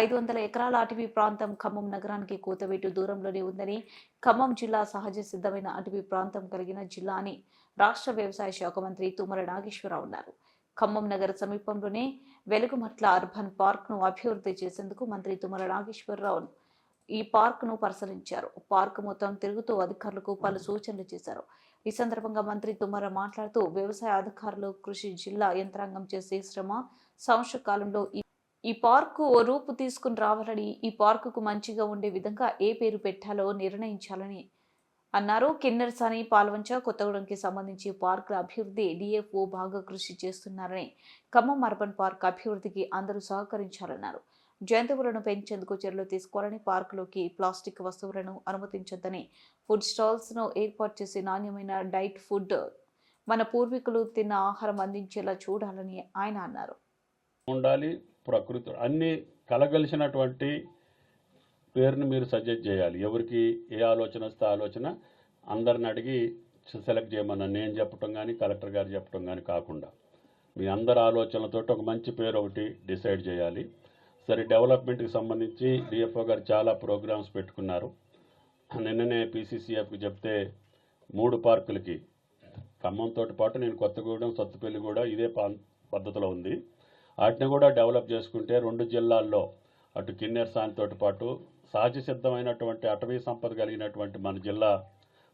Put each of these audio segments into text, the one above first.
ఐదు వందల ఎకరాల అటవీ ప్రాంతం ఖమ్మం నగరానికి కూతవేటు దూరంలోనే ఉందని ఖమ్మం జిల్లా సహజ సిద్ధమైన అటవీ ప్రాంతం కలిగిన జిల్లా అని రాష్ట్ర వ్యవసాయ శాఖ మంత్రి తుమ్మల నాగేశ్వరరావు అన్నారు. ఖమ్మం నగర సమీపంలోనే వెలుగుమట్ల అర్బన్ పార్క్ను అభివృద్ధి చేసేందుకు మంత్రి తుమ్మల నాగేశ్వరరావు ఈ పార్క్ను పరిశీలించారు. పార్క్ మొత్తం తిరుగుతూ అధికారులకు పలు సూచనలు చేశారు. ఈ సందర్భంగా మంత్రి తుమ్మర మాట్లాడుతూ వ్యవసాయ అధికారులు కృషి జిల్లా యంత్రాంగం చేసే శ్రమ సంవత్సర కాలంలో ఈ పార్కు ఓ రూపు తీసుకుని రావాలని ఈ పార్కుకు మంచిగా ఉండే విధంగా ఏ పేరు పెట్టాలో నిర్ణయించాలని అన్నారు. కిన్నెరసాని పాల్వంచ కొత్తగూడెంకి సంబంధించి పార్కుల అభివృద్ధి డిఎఫ్ఓ బాగా కృషి చేస్తున్నారని ఖమ్మం అర్బన్ పార్క్ అభివృద్ధికి అందరూ సహకరించాలన్నారు. జంతువులను పెంచేందుకు చర్యలు తీసుకోవాలని పార్కులోకి ప్లాస్టిక్ వస్తువులను అనుమతించొద్దని ఫుడ్ స్టాల్స్ను ఏర్పాటు చేసి నాణ్యమైన డైట్ ఫుడ్ మన పూర్వీకులు తిన్న ఆహారం అందించేలా చూడాలని ఆయన అన్నారు. ఉండాలి. ప్రకృతి అన్ని కలగలిసినటువంటి పేరుని మీరు సజెస్ట్ చేయాలి. ఎవరికి ఏ ఆలోచన వస్తే ఆలోచన అందరిని అడిగి సెలెక్ట్ చేయమన్నా. నేను చెప్పటం కానీ కలెక్టర్ గారు చెప్పటం కానీ కాకుండా మీ అందరి ఆలోచనలతో ఒక మంచి పేరు ఒకటి డిసైడ్ చేయాలి. సరే డెవలప్మెంట్కి సంబంధించి డిఎఫ్ఓ గారు చాలా ప్రోగ్రామ్స్ పెట్టుకున్నారు. నిన్ననే పీసీసీఎఫ్కి చెప్తే మూడు పార్కులకి ఖమ్మంతో పాటు నేను కొత్తగూడెం సత్తుపల్లి కూడా ఇదే పద్ధతిలో ఉంది. వాటిని కూడా డెవలప్ చేసుకుంటే రెండు జిల్లాల్లో అటు కిన్నెర్ సానితో పాటు సహజ సిద్ధమైనటువంటి అటవీ సంపద కలిగినటువంటి మన జిల్లా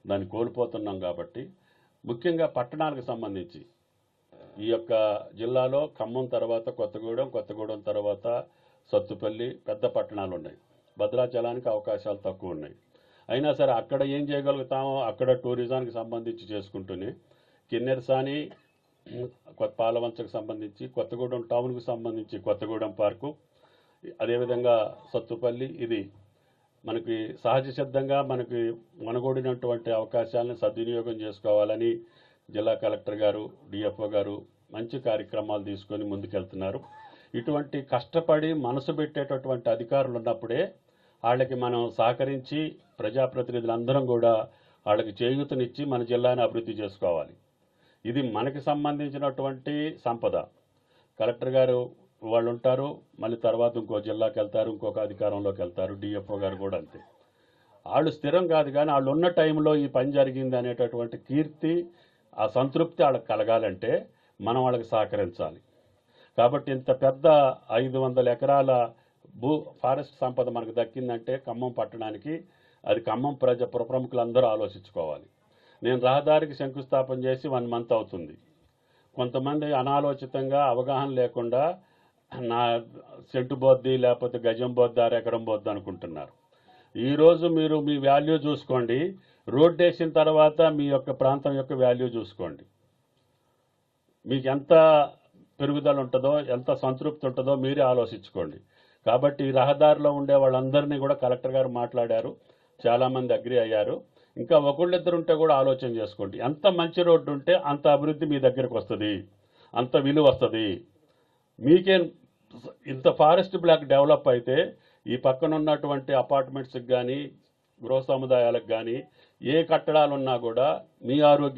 దాన్ని కోల్పోతున్నాం కాబట్టి ముఖ్యంగా పట్టణాలకు సంబంధించి. ఈ యొక్క జిల్లాలో ఖమ్మం తర్వాత కొత్తగూడెం కొత్తగూడెం తర్వాత సత్తుపల్లి పెద్ద పట్టణాలు ఉన్నాయి భద్రాచలానికి అవకాశాలు తక్కువ ఉన్నాయి అయినా సరే అక్కడ ఏం చేయగలుగుతామో అక్కడ టూరిజానికి సంబంధించి చేసుకుంటూనే కిన్నెరసాని పాలవంచకు సంబంధించి కొత్తగూడెం టౌన్కు సంబంధించి కొత్తగూడెం పార్కు. అదేవిధంగా సత్తుపల్లి ఇది మనకి సహజ సిద్ధంగా మనకి మనగూడినటువంటి అవకాశాలను సద్వినియోగం చేసుకోవాలని జిల్లా కలెక్టర్ గారు డిఎఫ్ఓ గారు మంచి కార్యక్రమాలు తీసుకొని ముందుకెళ్తున్నారు. ఇటువంటి కష్టపడి మనసు పెట్టేటటువంటి అధికారులు ఉన్నప్పుడే వాళ్ళకి మనం సహకరించి ప్రజాప్రతినిధులందరం కూడా వాళ్ళకి చేయూతనిచ్చి మన జిల్లాని అభివృద్ధి చేసుకోవాలి. ఇది మనకి సంబంధించినటువంటి సంపద. కలెక్టర్ గారు వాళ్ళు ఉంటారు మళ్ళీ తర్వాత ఇంకో జిల్లాకి వెళ్తారు ఇంకొక అధికారంలోకి వెళ్తారు డిఎఫ్ఓ గారు కూడా అంతే. వాళ్ళు స్థిరం కాదు కానీ వాళ్ళు ఉన్న టైంలో ఈ పని జరిగింది అనేటటువంటి కీర్తి ఆ సంతృప్తి వాళ్ళకి కలగాలంటే మనం వాళ్ళకి సహకరించాలి. కాబట్టి ఇంత పెద్ద ఐదు వందల ఎకరాల భూ ఫారెస్ట్ సంపద మనకు దక్కిందంటే ఖమ్మం పట్టణానికి అది ఖమ్మం ప్రజ ప్రముఖులందరూ ఆలోచించుకోవాలి. నేను రహదారికి శంకుస్థాపన చేసి వన్ మంత్ అవుతుంది. కొంతమంది అనాలోచితంగా అవగాహన లేకుండా నా సెంటు బొద్ది లేకపోతే గజం బొద్ది అరెకరం బొద్ది అనుకుంటున్నారు. ఈరోజు మీరు మీ వాల్యూ చూసుకోండి. రోడ్ వేసిన తర్వాత మీ యొక్క ప్రాంతం యొక్క వాల్యూ చూసుకోండి. మీకు ఎంత పెరుగుదల ఉంటుందో ఎంత సంతృప్తి ఉంటుందో మీరే ఆలోచించుకోండి. కాబట్టి ఈ రహదారిలో ఉండే వాళ్ళందరినీ కూడా కలెక్టర్ గారు మాట్లాడారు. చాలామంది అగ్రి అయ్యారు. ఇంకా ఒకళ్ళిద్దరు ఉంటే కూడా ఆలోచన చేసుకోండి. ఎంత మంచి రోడ్డు ఉంటే అంత అభివృద్ధి మీ దగ్గరకు వస్తుంది అంత విలువ వస్తుంది మీకే ఇంత ఫారెస్ట్ బ్లాక్ డెవలప్ అయితే ఈ పక్కన ఉన్నటువంటి అపార్ట్మెంట్స్కి కానీ గృహ సముదాయాలకు కానీ ఏ కట్టడాలు ఉన్నా కూడా మీ ఆరోగ్యం